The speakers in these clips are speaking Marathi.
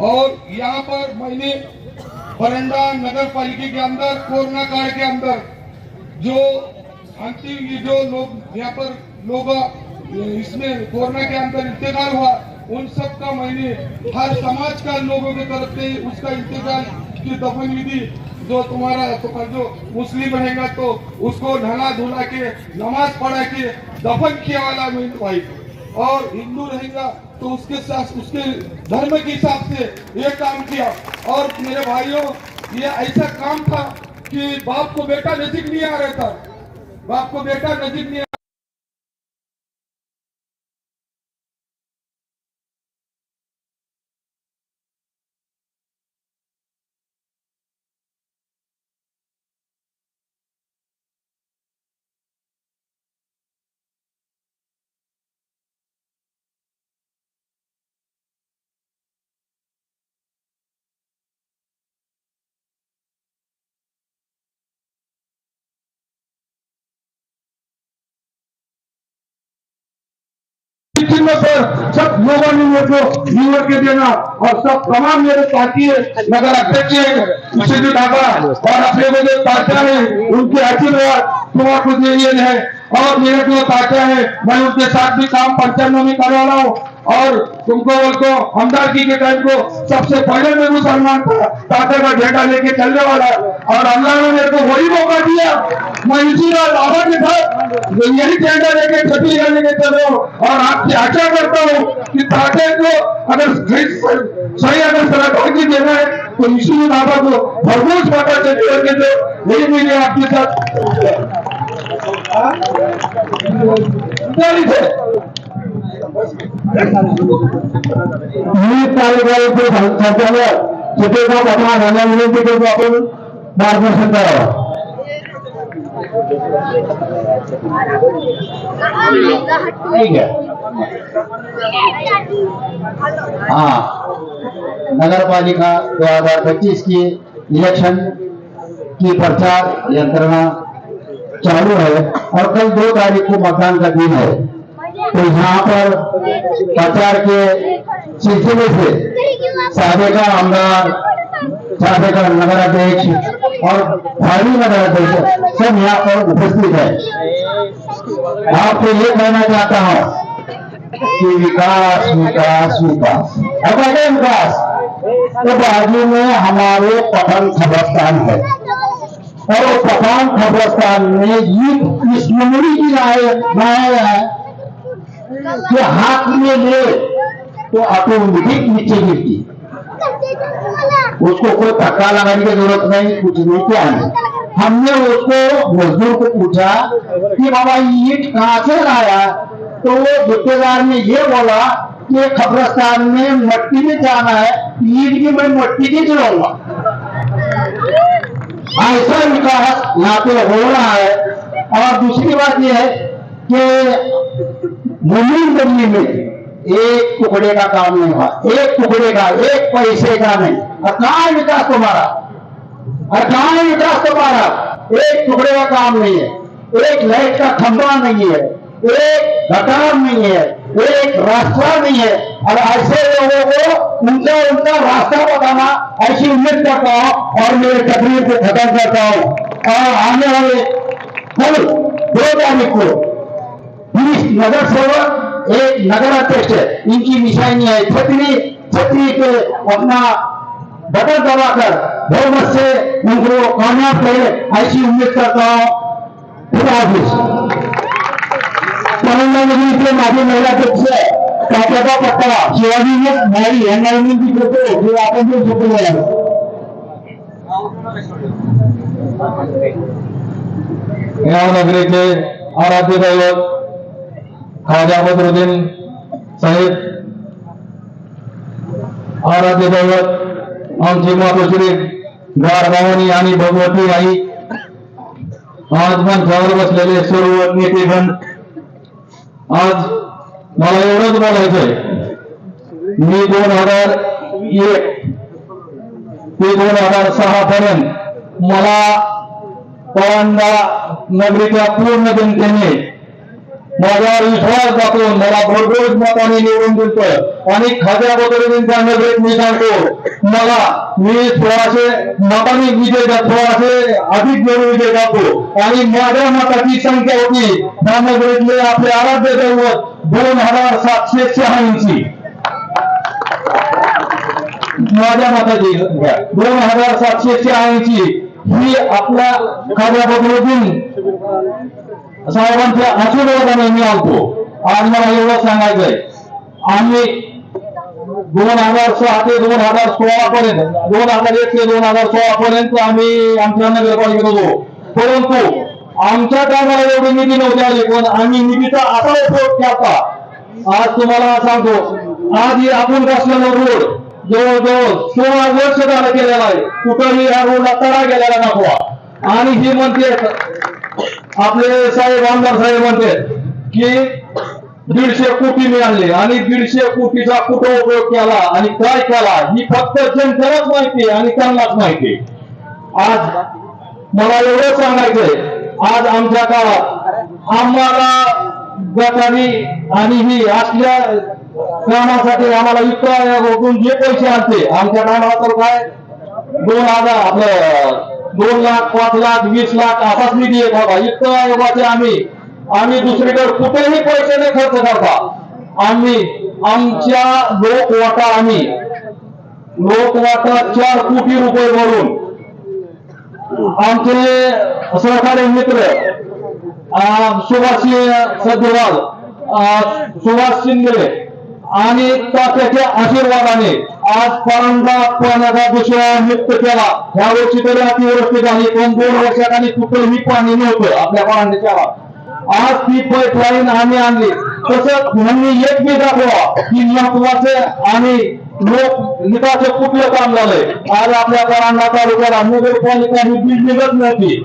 और यहाँ पर मैंने बरंडा नगर पालिका के अंदर, कोरोना काल के अंदर जो अंतिम जो लोग, यहाँ पर लोग, इसमें कोरोना के अंदर इंतकाल हुआ, उन सब का मैंने हर समाज का लोगों के तरफ़ से उसका इंतज़ार की दफन विधि जो तुम्हारा तो जो मुस्लिम रहेगा तो उसको नहला धुला के, नमाज़ पढ़ा के दफन किया वाला भाई। और हिंदू रहेगा तो उसके साथ उसके धर्म के हिसाब से ये काम किया। और मेरे भाइयों, ये ऐसा काम था कि बाप को बेटा नजीक नहीं आ रहा था। बाप को बेटा नजीक नहीं सब लोगों ने मेरे को निवड़ के देना और सब तमाम मेरे साथी नगर अध्यक्ष सिद्धू ढाबा और अपने को जो ताचा है उनके आशीर्वाद तुम्हारे कुछ है। और मेरे जो ताचा है मैं उनके साथ भी काम पंचायत में करवा रहा हूँ। और तुमको बोलते हमदारगी के टाइम को सबसे पहले मैं मुसलमान था ताता का झंडा लेके चलने वाला और अल्लाह ने मेरे को वही मौका दिया। मैं इसी बार बाबा के साथ यही झंडा लेके छत्तीसगढ़ लेके चलो और आपसे आशा करता हूँ कि ताते को अगर सही अगर सरकार देना है तो इसी बाबा को भरपूर माता से छत्तीसगढ़ के दो यही मैंने आपके साथ मी पटना यांना विनंती करतो आपण मार्गदर्शन करावं ठीक है हाँ नगर पालिका दो हज़ार पच्चीस की इलेक्शन की प्रचार यंत्रणा चालू है और कल दो तारीख को मतदान का दिन है। तो यहाँ पर प्रचार के सिलसिले से साबेका आमदार नगर अध्यक्ष और नगर अध्यक्ष सब यहाँ पर उपस्थित है। आपको ये कहना चाहता हूँ कि विकास विकास विकास। अब अगर विकास। तो बाजू में हमारे पठन खबरस्तान है। और पठान खबरस्तान में ये मेमोरी की राय है कि हाथ में ले तो ऑटोमेटिक नीचे गिरती उसको कोई धक्का लगाने की ज़रूरत नहीं, कुछ नहीं क्या नहीं हमने उसको मजदूर को पूछा कि बाबा ईट कहाँ से लाया? तो वो दुकानदार ने ये बोला कि खबरस्तान में मट्टी में जाना है, ईट की मैं मट्टी नहीं गिराऊँगा ऐसा विकास यहाँ पे हो रहा है। और दूसरी बात यह है कि ज़मीन बदली में एक टुकड़े का काम नहीं हुआ, एक टुकड़े का, एक पैसे का नहीं। और कहाँ विकास तुम्हारा और कहाँ विकास तुम्हारा एक टुकड़े का काम नहीं है, एक लाइट का खंभा नहीं है, एक गटार नहीं है, एक रास्ता नहीं है। और ऐसे लोगों को उनका उनका रास्ता बताना, ऐसी उम्मीद करता हूँ और मेरे तकलीफ़ को खत्म करता हूँ। और आने वाले कल दो तारीख को पुलिस नगर सेवक एक नगर अध्यक्ष इनकी निशानी है, छतरी छतरी पे अपना बटन दबाकर बहुमत से उनको कामयाब करे, ऐसी उम्मीद करता हूँ। इथे माझी महिला अध्यक्ष विनंती करतो की आराध्य दैवत खाजा बदरुद्दीन साहेब आराध्य दैवत आमची गार भावनी आणि भगवती आई आज मंचावर बसलेले सर्व नेतेगण आज मला एवढंच बोलायचंय. मी दोन हजार एक ते दोन हजार सहा पर्यंत मला परांडा नगरीच्या पूर्ण जनतेने माझ्यावर विश्वास दाखवून मला भरघोस मताने निवडून दिलतं आणि खात्या पद्धतीने नजरेत मी सांगतो मला मी सोळाशे मताने विजय दा- सोळाशे अधिक जण विजय दाखवतो आणि माझ्या मताची संख्या होती त्या नगरीतले आपले आराध्य दैवत दोन हजार सातशे शहाऐंशी माझ्या मताची संख्या दोन हजार सातशे शहाऐंशी ही आपल्या खात्या साहेबांचे आशीर्वादाने मी आणतो आज मला एवढं सांगायचंय. आम्ही दोन हजार सहा ते दोन हजार सोळा पर्यंत दोन हजार एक ते दोन हजार सोळा पर्यंत आम्ही आमच्या नगरपालिकेत होतो. परंतु आमच्या कामाला एवढी निधी नव्हती आली पण आम्ही निधीचा असा उपयोग केला. आज तुम्हाला सांगतो आज ही आपण बसलेला रोड जवळजवळ सोळा वर्ष झालं केलेला आहे. कुठंही या रोडला तडा गेलेला नको आणि ही म्हणते आपले साहेब आमदार साहेब म्हणते की दीडशे कोटी मिळाले आणि दीडशे कोटीचा कुठं उपयोग केला आणि काय केला ही फक्त जनतेलाच माहिती आणि त्यांनाच माहिती आज मला एवढं सांगायचंय आज आमच्या काळात आम्हाला गटारी आणि ही असल्या कामासाठी आम्हाला युक्त जे पैसे आणते आमच्या कामाला तर काय? दोन हजार आपलं दोन लाख पाच लाख वीस लाख असाच निधी आहे बाबा. इतकं आयोगाचे आम्ही. आम्ही दुसरीकडे कुठेही पैसे नाही खर्च करता. आम्ही आमच्या लोकवाटा आम्ही. लोकवाटा चार कोटी रुपये भरून. आमचे सहकारी मित्र सुभाष सदवाल सुभाष शिंदे आणि त्याच्या आशीर्वादाने आज परंडा पाण्याचा दुसरा मुक्त केला. ह्या वर्षी तरी अतिवृष्टी झाली पण दोन वर्षात आणि कुठेही पाणी नव्हतं आपल्या परांड्याच्या आज ती पाईपलाईन आम्ही आणली. तसंच म्हणून एक मी दाखवा की महत्वाचं आणि लोक निकाचं कुठलं काम झालंय? आज आपल्या परांडा तालुक्याला नगरपालिका ही बीज निघत नव्हती.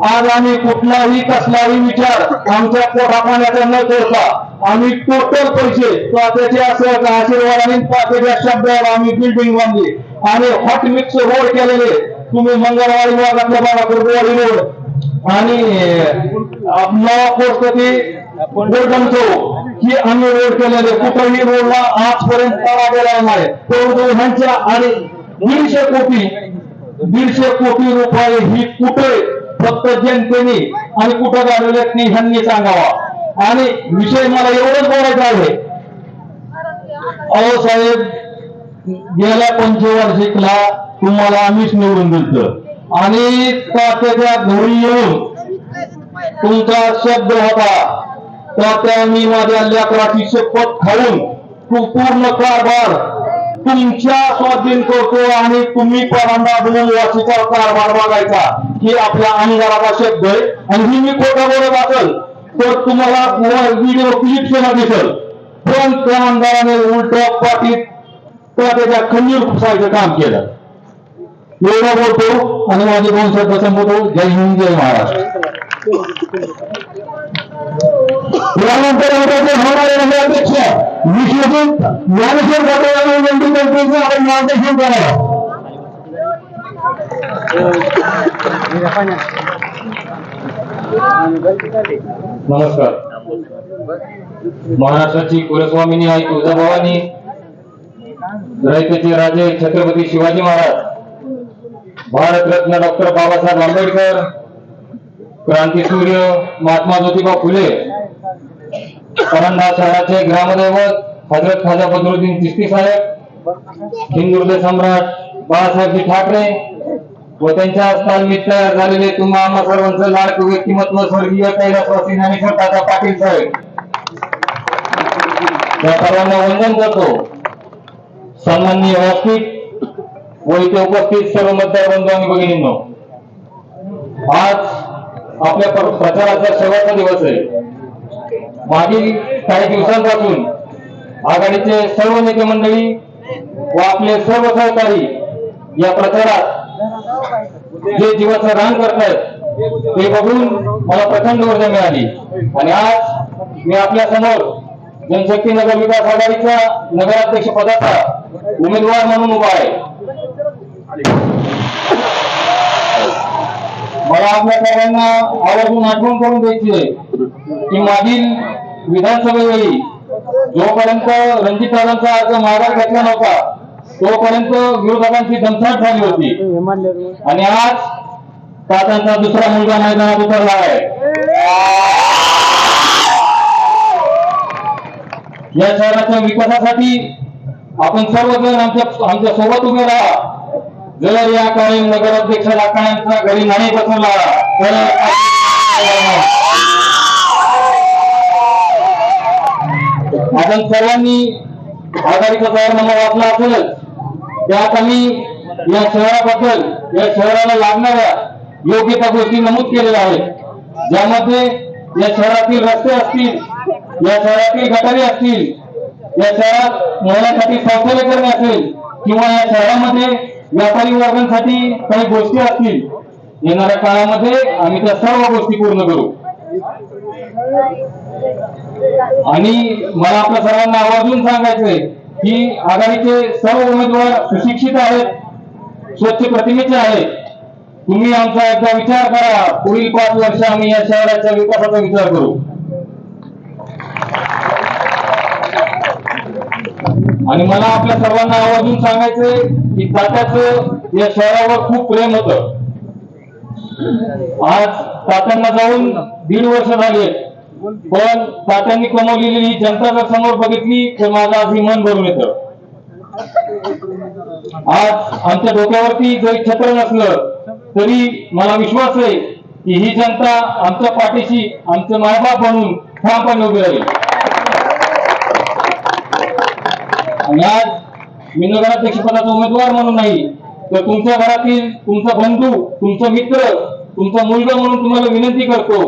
आज आम्ही कुठलाही कसलाही विचार आमच्या पोटापाण्याचा न करता आम्ही टोटल पैसे त्याचे असं आशीर्वादाने त्याच्या शब्दावर आम्ही बिल्डिंग बांधली. आणि हॉट मिक्स रोड केलेले. तुम्ही मंगळवारी भागातल्या बाळापूर रोड आणि नवा पोस्ट ती गोल्डन चौक ही आम्ही रोड केलेले. कुठेही रोडला आजपर्यंत तडा गेला नाही. परंतु ह्यांच्या आणि दीडशे कोटी दीडशे कोटी रुपये ही कुठे फक्त जनतेने आणि कुठं झालेले ती ह्यांनी सांगावा. आणि विषय मला एवढंच बोलायचा आहे. अहो साहेब गेल्या पंचवार्षिकला तुम्हाला आम्हीच निवडून दिलं आणि तात्याच्या घरी येऊन तुमचा शब्द होता. तात्या मी माझ्या लेकराची शपथ खाऊन तू पूर्ण कारभार तुमच्या स्वाधीन करतो आणि तुम्ही पहिल्यांदा दोन वर्षाचा कारभार बघायचा ही आपल्या आमदाराचा शब्द आहे. आणि ही मी खोटं बोलत असेल तर तुम्हाला व्हिडिओ क्लिप सुद्धा दिसेल. पण त्या आमदाराने उलट पाठीत त्याच्या खंजीर खुपसायचं काम केलं. एवढं बोलतो आणि माझे दोन शब्द संबोधतो जय हिंद जय महाराष्ट्र. यानंतर आमच्याकडे होणारे नगराध्यक्ष विश्वजित ज्ञानेश्वर पाटील यांना विनंती करतो की आपण मार्गदर्शन करावं. नमस्कार. महाराष्ट्राची कुलस्वामिनी आई तुळजाभवानी. रयतेचे राजे छत्रपती शिवाजी महाराज. भारतरत्न डॉक्टर बाबासाहेब आंबेडकर. क्रांती सूर्य महात्मा ज्योतिबा फुले परंडा शहराचे ग्रामदैवत हजरत खाजा बदरुद्दीन चिस्ती साहेब हिंदुर्द सम्राट बाळासाहेबजी ठाकरे व त्यांच्या हस्तानिमित्त तयार झालेले तुम्हा आम्हा सर्वांचं लाडकं व्यक्तिमत्व स्वर्गीय कैलासवासी ज्ञानेश्वर दादा पाटील साहेब. त्या सर्वांना वंदन करतो. सन्माननीय व्यासपीठ व इथे उपस्थित सर्व मतदार बंधू आणि भगिनींनो आज आपल्या प्रचाराचा शेवटचा दिवस आहे. मागील काही दिवसांपासून आघाडीचे सर्व नेते मंडळी व आपले सर्व सहकारी या प्रचारात जे दिवस रान करतायत ते बघून मला प्रचंड ऊर्जा मिळाली. आणि आज मी आपल्यासमोर जनशक्ती नगर विकास आघाडीच्या नगराध्यक्ष पदाचा उमेदवार म्हणून उभा आहे. मला आपल्या सर्वांना आवर्जून आठवण करून द्यायची आहे की मागील विधानसभेवेळी जोपर्यंत रणजितदादांचा अर्ज माघार घेतला नव्हता तोपर्यंत विरोधकांची दमछाक झाली होती. आणि आज तात्यांचा दुसरा मुलगा मैदानात उतरला आहे. या शहराच्या विकासासाठी आपण सर्वजण आमच्या आमच्यासोबत उभे राहा. जर या काळी नगराध्यक्षाला कायमचा घरी नाही बसवला तर आपण सर्वांनी आघाडीचा जाहीरनामा वाचला असेलच. त्यात आम्ही या शहराबद्दल या शहराला लागणाऱ्या योग्य त्या गोष्टी नमूद केलेल्या आहेत. ज्यामध्ये या शहरातील रस्ते असतील या शहरातील गटारी असतील या शहरात महिलांसाठी शौचालय करणे असेल किंवा या शहरामध्ये व्यापारी वर्गांसाठी काही गोष्टी असतील. येणाऱ्या काळामध्ये आम्ही त्या सर्व गोष्टी पूर्ण करू. आणि मला आपल्या सर्वांना आवर्जून सांगायचंय की आघाडीचे सर्व उमेदवार सुशिक्षित आहेत स्वच्छ प्रतिमेचे आहेत. तुम्ही आमचा एकदा विचार करा पुढील पाच वर्ष आम्ही या शहराच्या विकासाचा विचार करू. आणि मला आपल्या सर्वांना आवर्जून सांगायचंय की तात्याचं या शहरावर खूप प्रेम होत. आज तात्यांना जाऊन दीड वर्ष झाले पण तात्यांनी कमवलेली ही जनता जर समोर बघितली तर माझं आज मन भरून येतं. आज आमच्या डोक्यावरती जरी छत्र नसलं तरी मला विश्वास आहे की ही जनता आमच्या पाठीशी आमचं मायबाप म्हणून ठामपणे उभी राहील. या आज मी नगराध्यक्ष पदाचा उमेदवार म्हणून नाही. तर तुमच्या घरातील तुमचा बंधू तुमचा मित्र तुमचा मुलगा म्हणून तुम्हाला विनंती करतो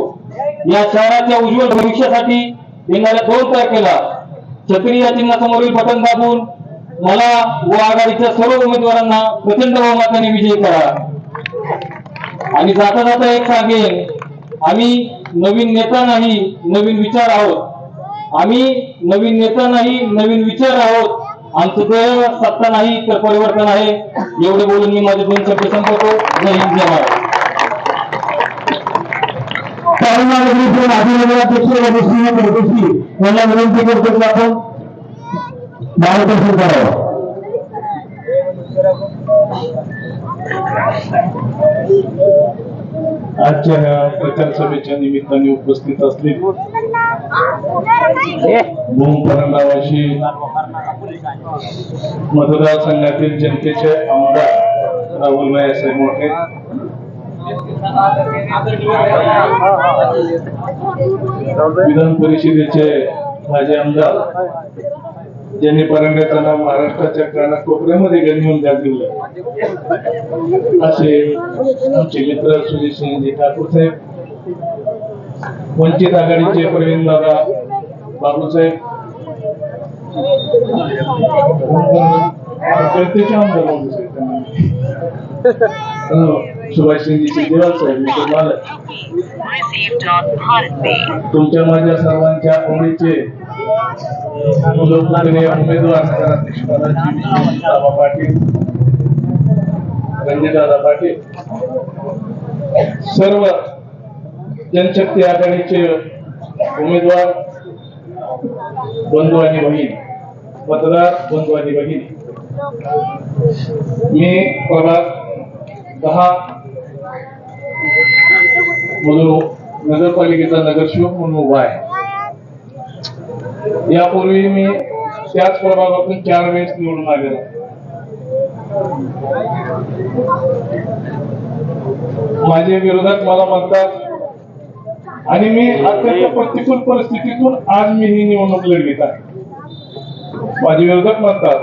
या शहराच्या उज्ज्वल भविष्यासाठी येणाऱ्या दोन तारखेला छत्री या चिन्हासमोरील बटन दाबून मला व आघाडीच्या सर्व उमेदवारांना प्रचंड बहुमताने विजयी करा. आणि जाता जाता एक सांगेन आम्ही नवीन नेता नाही नवीन विचार आहोत. आम्ही नवीन नेता नाही नवीन विचार आहोत. आमचं सत्ता नाही तर परिवर्तन आहे. एवढे बोलून मी माझे दोन शब्द संपवतो. जय हिंद जय महाराज यांना विनंती करतो की आपण मार्गदर्शन करावं. आजच्या ह्या प्रचार सभेच्या निमित्ताने उपस्थित असलेले भूम परंडावाशी मतदारसंघातील जनतेचे आमदार राहुल साहेब मोठे. विधान परिषदेचे माझे आमदार ज्यांनी परंड्याचं नाव महाराष्ट्राच्या कानाकोपऱ्यामध्ये गणवून दिलं. असे आमचे मित्र सुरेश सिंहजी ठाकूर साहेब वंचित आघाडीचे प्रवीण दादा बाबूसाहेब सुभाष साहेब तुमच्या माझ्या सर्वांच्या आवडीचे लोकप्रिय उमेदवार नगराध्यक्ष बाबा पाटील पाटील. सर्व जनशक्ती आघाडीचे उमेदवार बंधू आणि बहीण मतदार बंधू आणि बहीण. मी प्रभाग दहा म्हणून नगरपालिकेचा नगरसेवक म्हणून उभा आहे. यापूर्वी मी त्याच प्रभागातून चार वेळेस निवडून आलेलो. माझे विरोधात मला म्हणतात आणि मी अत्यंत प्रतिकूल परिस्थितीतून आज मी ही निवडणूक लढवीत आहे. माझे विरोधक म्हणतात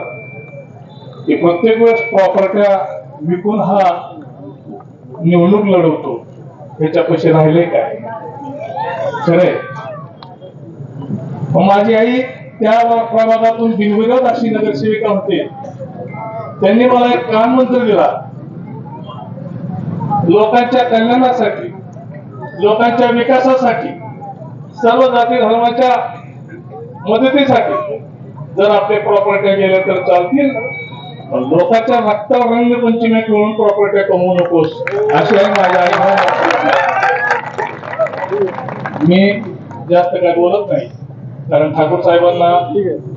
की प्रत्येक वेळेस प्रॉपर्ट्या विकून हा निवडणूक लढवतो. त्याच्या पैसे राहिले काय? खरे माझी आई त्या प्रभागातून बिनविरोध अशी नगरसेविका होते. त्यांनी मला एक कान मंत्र दिला. लोकांच्या कल्याणासाठी. लोकांच्या विकासासाठी सर्व जाती धर्माच्या मदतीसाठी जर आपले प्रॉपर्ट्या गेल्या तर चालतील. लोकांच्या रक्तावर रंगपंचमी खेळून प्रॉपर्ट्या कमवू नकोस अशी आहे माझ्या आई मी जास्त काय बोलत नाही. कारण ठाकूर साहेबांना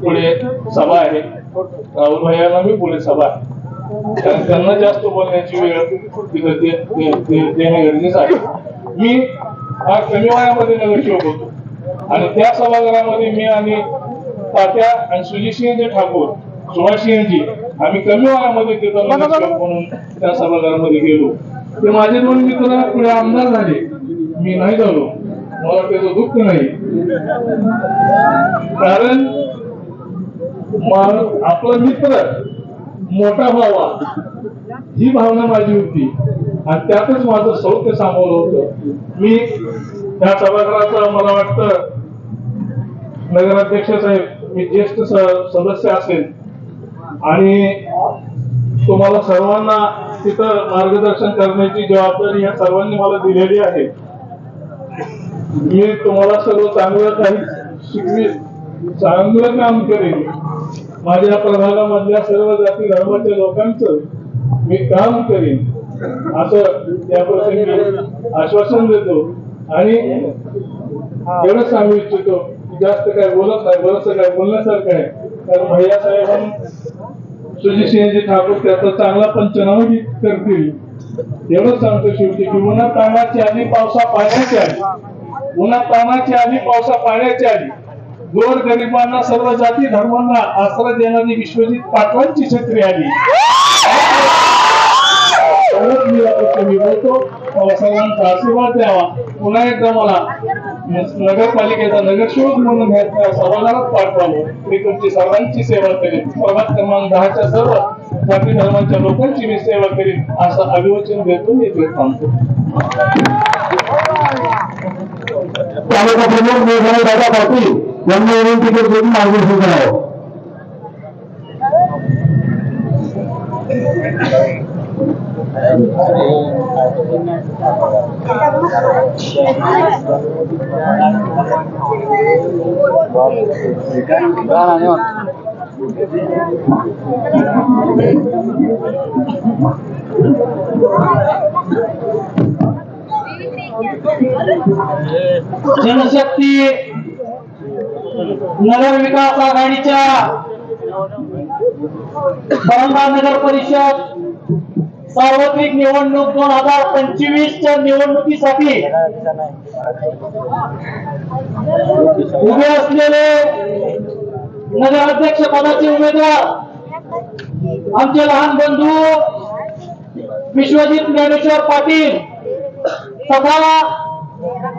पुढे सभा आहे. राहुल भैयांना मी पुढे सभा आहे. कारण त्यांना जास्त बोलण्याची वेळ तिथे देणे गरजेचं आहे. मी हा कमी वयामध्ये नगरसेवक होतो. आणि त्या सभागृहामध्ये मी आणि तात्या आणि सुजितसिंहजी ठाकूर सुभाषसिंहजी आम्ही कमी वयामध्ये तिथं नगरसेवक म्हणून त्या सभागृहामध्ये गेलो. ते माझे दोन मित्र पुढे आमदार झाले. मी नाही झालो. मला त्याचं दुःख नाही. कारण आपला मित्र मोठा व्हावा ही भावना माझी होती. आणि त्यातच माझं सौख्य सामावलं होतं. मी त्या सभागृहाचा मला वाटतं नगराध्यक्ष साहेब मी ज्येष्ठ सदस्य असेल. आणि तुम्हाला सर्वांना तिथं मार्गदर्शन करण्याची जबाबदारी या सर्वांनी मला दिलेली आहे. मी तुम्हाला सर्व चांगलं काही शिकवी चांगलं काम करेन. माझ्या प्रभागामधल्या सर्व जाती धर्माच्या लोकांचं मी काम करीन. असं त्या प्रसंगी आश्वासन देतो. आणि एवढंच सांगू इच्छितो की जास्त काय बोलत नाही बरंच काय बोलण्यासारखं आहे. कारण भैया साहेब सुजित सिंहजी ठाकूर त्याचा चांगला पंचनामा करतील. एवढंच सांगतो शेवटी की उन्हा तानाची आधी पावसा पाण्याची आली. उन्हा तानाची आधी पावसा पाण्याची आली. गोर गरिबांना सर्व जाती धर्मांना आसरा देणारी विश्वजित पाटलांची छत्री आली. मी बोलतो सर्वांचा आशीर्वाद द्यावा. पुन्हा एकदा मला नगरपालिकेचा नगरसेवक म्हणून ह्या पाठवावं. मी तुमची सर्वांची सेवा करेन. प्रभात क्रमांक दहाच्या सर्व जाती धर्मांच्या लोकांची मी सेवा करीन असं अभिवचन देतो मी इथे थांबतो. प्रमुख दादा पाटील यांना विनंती करतो की मार्गदर्शन करावं जनशक्ती नगर विकास आघाडीच्या औरंगाबाद नगर परिषद सार्वत्रिक निवडणूक दोन हजार पंचवीस च्या निवडणुकीसाठी उभे असलेले नगराध्यक्ष पदाचे उमेदवार आमचे लहान बंधू विश्वजित ज्ञानेश्वर पाटील तथा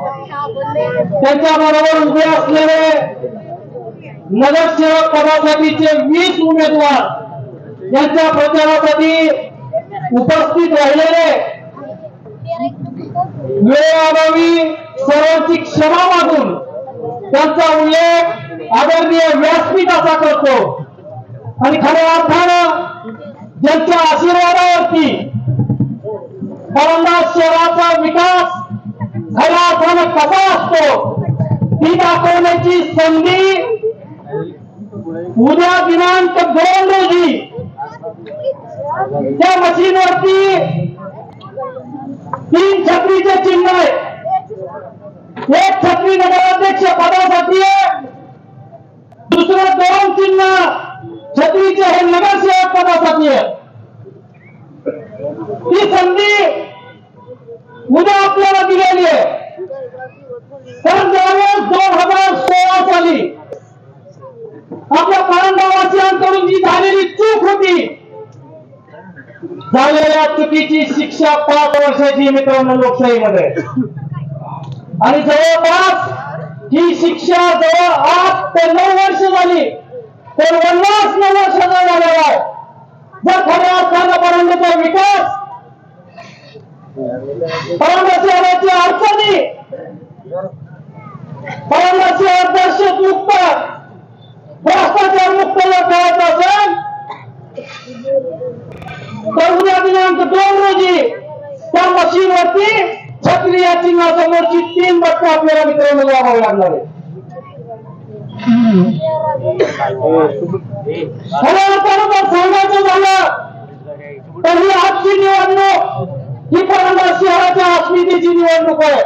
त्यांच्या बरोबर उभे असलेले नगरसेवक पदासाठीचे वीस उमेदवार यांच्या प्रचारासाठी उपस्थित राहिलेले वेळाभावी सर्वांची क्षमा मागून त्यांचा उल्लेख आदरणीय व्यासपीठाचा करतो. आणि खऱ्या अर्थानं ज्यांच्या आशीर्वादावरती औरंगाबाद शहराचा विकास खऱ्या अर्थानं कसा असतो. ती दाखवण्याची संधी. उद्या दिनांक दोन रोजी. त्या मशीनवरती तीन छत्रीचे चिन्ह आहे. एक छत्री नगराध्यक्ष पदासाठी आहे. दुसरं दोन चिन्ह छत्रीचे हे नगरसेवक पदासाठी आहे. ती संधी उद्या आपल्याला दिलेली आहे. कारण ज्यावेळेस दोन हजार सोळा साली आपल्या परंडावासियांकडून जी झालेली चूक होती. झालेल्या चुकीची शिक्षा पाच वर्षाची मित्रांनो लोकशाहीमध्ये. आणि जवळपास ही शिक्षा जवळ आठ ते नऊ वर्ष झाली. तर पन्नास नऊ वर्षाचा झालेला आहे. जर खऱ्या अर्थानं परंगाचा विकास परंगाची आल्याची अडचणी. परंगाची आदर्श मुक्त. भ्रष्टाचार मुक्त जर करायचं असेल तर उद्या दिनांक दोन रोजी त्या मशीनवरती छत्री या चिन्हासमोरची तीन बटणं आपल्याला मित्रांनो लावावी लागणार आहे खऱ्या अर्थानं जर सांगायचं झालं तर ही आजची निवडणूक ही परंदा शहराच्या अस्मितेची निवडणूक आहे.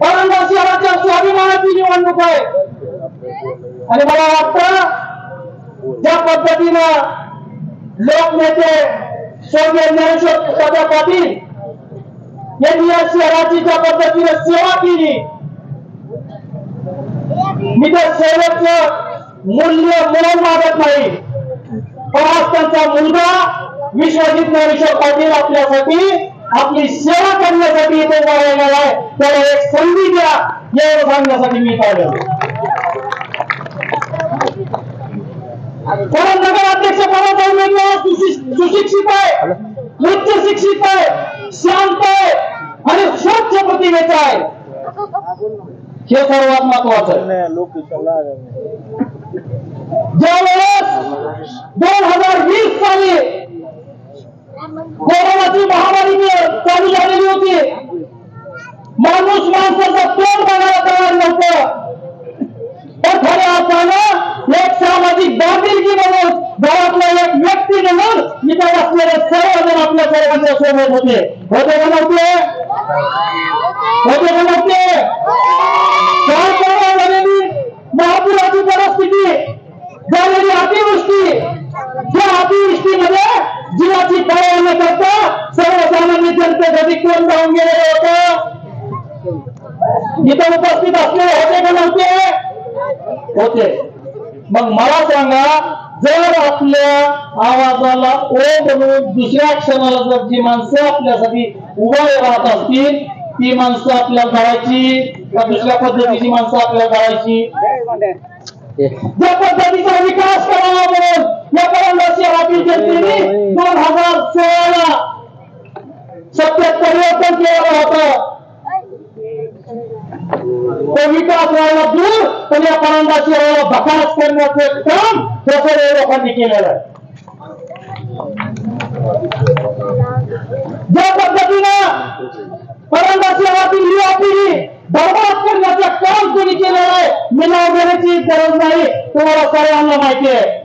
परंदा शहराच्या स्वाभिमानाची निवडणूक आहे. आणि मला वाटतं ज्या पद्धतीनं लोकनेते स्वर्गीय ज्ञानेश्वर दादा पाटील यांनी या शहराची ज्या पद्धतीने सेवा केली मी त्या सेवेच मूल्य म्हणून मागत नाही. पण आज त्यांचा मुलगा विश्वजित ज्ञानेश्वर पाटील आपल्यासाठी आपली सेवा करण्यासाठी इथे उभा राहिलेला आहे त्याला एक संधी द्या. एवढं सांगण्यासाठी मी पाहिलं कारण नगराध्यक्ष पदाचा उमेदवार? सुशिक्षित आहे. उच्च शिक्षित आहे. शांत आहे. आणि स्वच्छ प्रतिमेचा आहे. हे सर्वात महत्वाचं आहे. ज्या वेळेस दोन हजार वीस साली कोरोनाची महामारी चालू झालेली होती. माणूस माणसाचा तोंड बघायला तयार नव्हतं. पण खऱ्या अर्थानं एक सामाजिक बांधिलकी म्हणून गावातला एक व्यक्ती म्हणून इथे असलेले सर्वजण आपल्या सर्वांच्या सोबत होते. होते का नव्हते? होते का नव्हते? काय परवा झालेली महापुराची परिस्थिती झालेली अतिवृष्टी. त्या अतिवृष्टीमध्ये जीवाची पर्वा न करता सर्वसामान्य जनतेसाठी कोण जाऊन गेलेलं होत. इथं उपस्थित असलेले होते का नव्हते? होते. मग मला सांगा जर आपल्या आवाजाला ओ म्हणून दुसऱ्या क्षणाला जर जी माणसं आपल्यासाठी उभा राहत असतील ती माणसं आपल्याला करायची का दुसऱ्या पद्धतीची माणसं आपल्याला करायची ज्या पद्धतीचा विकास करावा म्हणून या पर्यंत शहरातील जनतेने दोन हजार सोळाला सत्यात परिवर्तन केलं होतं तो विकास व्हायला दूर पण या परांडा शहराला भकास करण्याचं काम त्या सर्व लोकांनी केलेलं आहे ज्या पद्धतीनं परांडा शहरातील युवा पिढी बरबाद करण्याचं काम कोणी केलेलं आहे मी नाव गरज नाही तुम्हाला सर्वांना माहिती आहे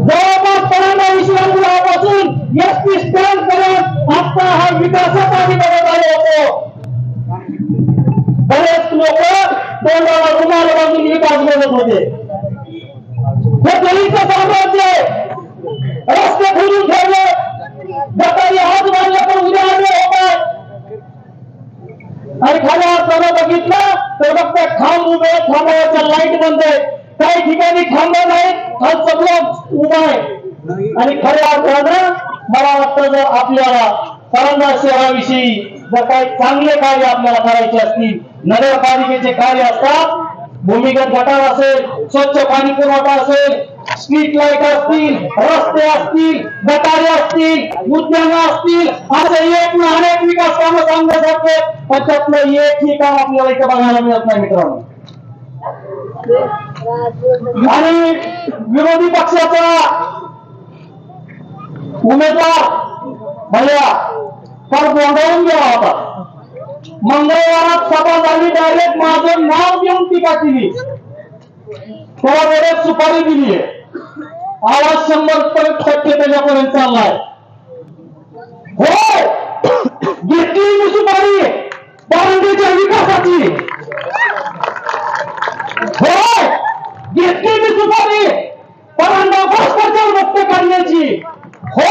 जवळपास परांडा विश्रामगृहापासून एस टी स्टँड पर्यंत आता साम्राज्य रस्ते खोदून ठेवले गटारी हात बांधले पण उद्या आणि खाल्या अर्थानं बघितलं तर फक्त खांब उभे आहेत, लाइट बंद आहे काही ठिकाणी खांब नाही हा सगळं उभा आहे. आणि खऱ्या अर्थानं मला वाटतं जर आपल्याला परंदा शहराविषयी जर काही चांगले कार्य आपल्याला करायचे असतील नगरपालिकेचे कार्य असतात भूमिगत गटार असेल स्वच्छ पाणी पुरवठा असेल स्ट्रीट लाईट असतील रस्ते असतील गटारे असतील उद्यानं असतील असं एक ना अनेक विकास कामं सांगण्यासारखे पण त्यातलं एकही काम आपल्याला इथं बघायला मिळत नाही मित्रांनो आणि विरोधी पक्षाचा उमेदवार भैया फार गोंधळून गेला होता मंगळवारात सभा झाली डायरेक्ट माझं नाव घेऊन टीका केली थोडा वेळेत सुपारी दिली आहे आवाज शंभर टक्के त्याच्यापर्यंत चाललाय. हो! घेतली मी सुपारी. बारांडीच्या विकासाची हो घेतली मी सुपारी परांडा भ्रष्टाचार मुक्त करण्याची हो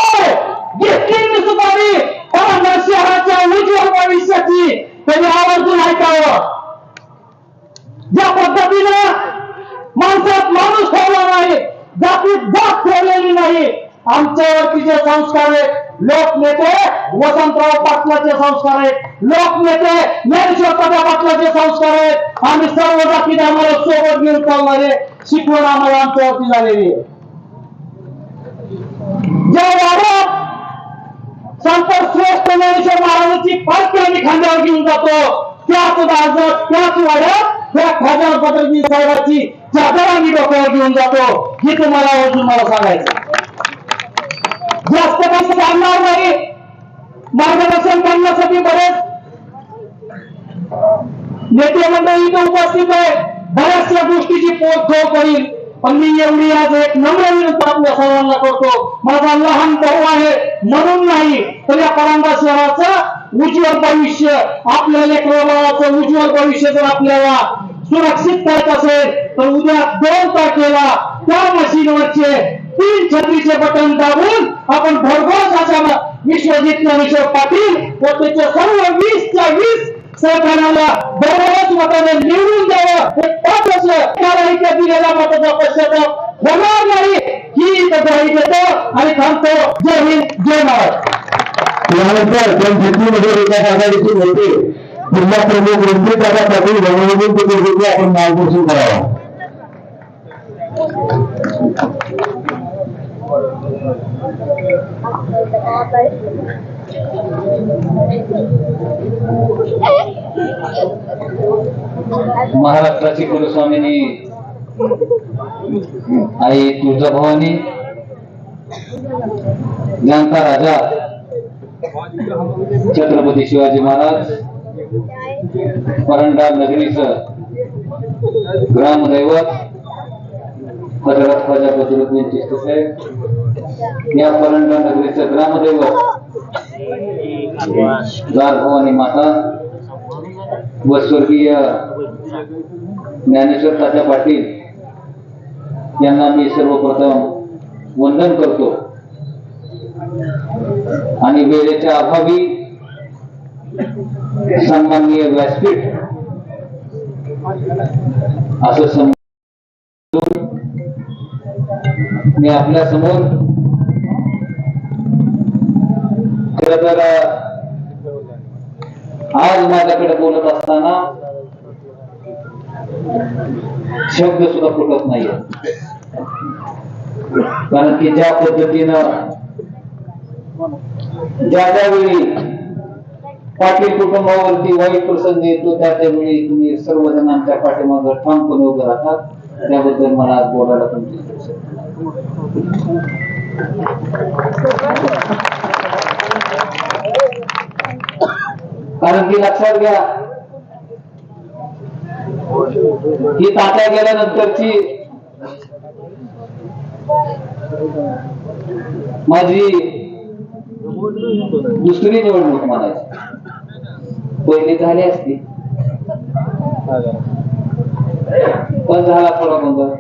घेतली मी सुपारी परांडा शहराच्या उज्ज्वल भविष्याची त्यांनी आवर्जून ऐकावं ज्या पद्धतीनं माणसात माणूस ठेवला नाही जातीत जात ठेवलेली नाही आमच्यावरती जे संस्कार आहेत लोकनेते वसंतराव पाटलाचे संस्कार आहेत लोकनेते ज्ञानेश्वर सदा पाटलाचे संस्कार आहेत आम्ही सर्व जातीने आम्हाला सोबत घेऊन चालणारे शिकवण आम्हाला आमच्यावरती झालेली आहे ज्या वाड्यात संत श्रेष्ठ ज्ञानेश्वर महाराजांची पालखी आम्ही खांद्यावर घेऊन जातो त्याच दाजत त्याच वाड्यात त्या खासदार पटलजी साहेबांची चादर आम्ही डोक्यावर घेऊन जातो हे तुम्हाला अजून मला सांगायचं जास्त काही सांगणार नाही मार्गदर्शन करण्यासाठी बरेच नेते मंडळी इथं उपस्थित आहे बऱ्याचशा गोष्टीची पोचोड होईल. पण मी एवढी आज एक नम्र विनंती आपल्या सर्वांना करतो. माझा लहान भाऊ आहे. म्हणून नाही तर या परंबा शहराचं उज्ज्वल भविष्य आपल्या लेकराचं उज्ज्वल भविष्य जर आपल्याला सुरक्षित करत असेल तर उद्या दोन तारखेला त्या मशीनवरचे तीन छत्रीचे बटन दाबून आपण भरघोस अशा विश्वजित ज्ञानेश्वर पाटील व त्याच्या सर्व वीसच्या वीस सहकार्याला बरोबरच मताने निवडून द्यावं. हे पाच वर्ष त्याला इथे मताचा पश्चाताप होणार नाही. ही इथं देतो आणि थांबतो. जय हिंद जय महाराज यानंतर जनशक्तीमध्ये विकास आघाडीचे नेते जिल्हा प्रमुख रणजित दादा पाटील गणवरून आपण मार्गदर्शन करावं. महाराष्ट्राची कुलस्वामिनी आई तुळजाभवानी ज्ञानता राजा छत्रपती शिवाजी महाराज परंडा नगरीचं ग्रामदैवत प्रजापती ख्वाजा बदरुद्दीन या परंडा नगरीचं ग्रामदैवत भवानी माता व स्वर्गीय ज्ञानेश्वर तात्या पाटील यांना मी सर्वप्रथम वंदन करतो. आणि वेळेच्या अभावी सन्माननीय व्यासपीठ असं समजून मी आपल्यासमोर तर आज माझ्याकडे बोलत असताना शब्द सुद्धा फुटत नाहीये. कारण की ज्या पद्धतीनं ज्या त्यावेळी पाटील कुटुंबावरती वाईट प्रसंग येतो त्या त्यावेळी तुम्ही सर्वजण आमच्या पाठीमागं ठामपणे उभं राहतात. त्याबद्दल मला आज बोलायला तुमची अगदी लक्षात घ्या. ही तात्या गेल्यानंतरची माझी दुसरी निवडणूक म्हणायची. पहिली झाली असती. पण झाला थोडा गोंधळ.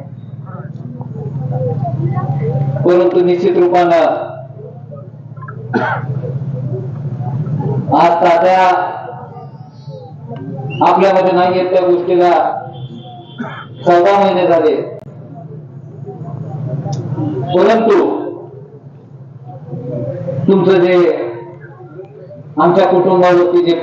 परंतु निश्चित रूपानं आज तात्या आपल्यामध्ये नाही येत त्या गोष्टीला. चौदा महिने झाले. परंतु तुमचं जे आमच्या कुटुंबावरती जे